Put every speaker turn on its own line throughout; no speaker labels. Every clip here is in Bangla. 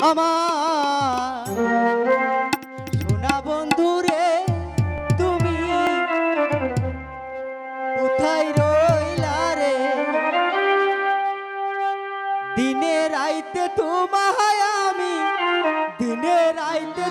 আমার। সোনা বন্ধু রে তুমি কোথায় রইলা রে? দিনে রাইতে তোমায় আমি দিনে রাইতে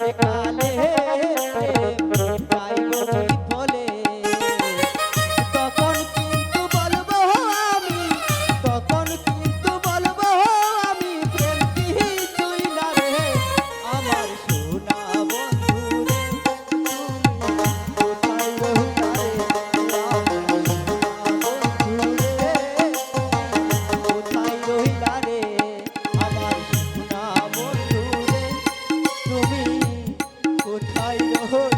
কালে I know.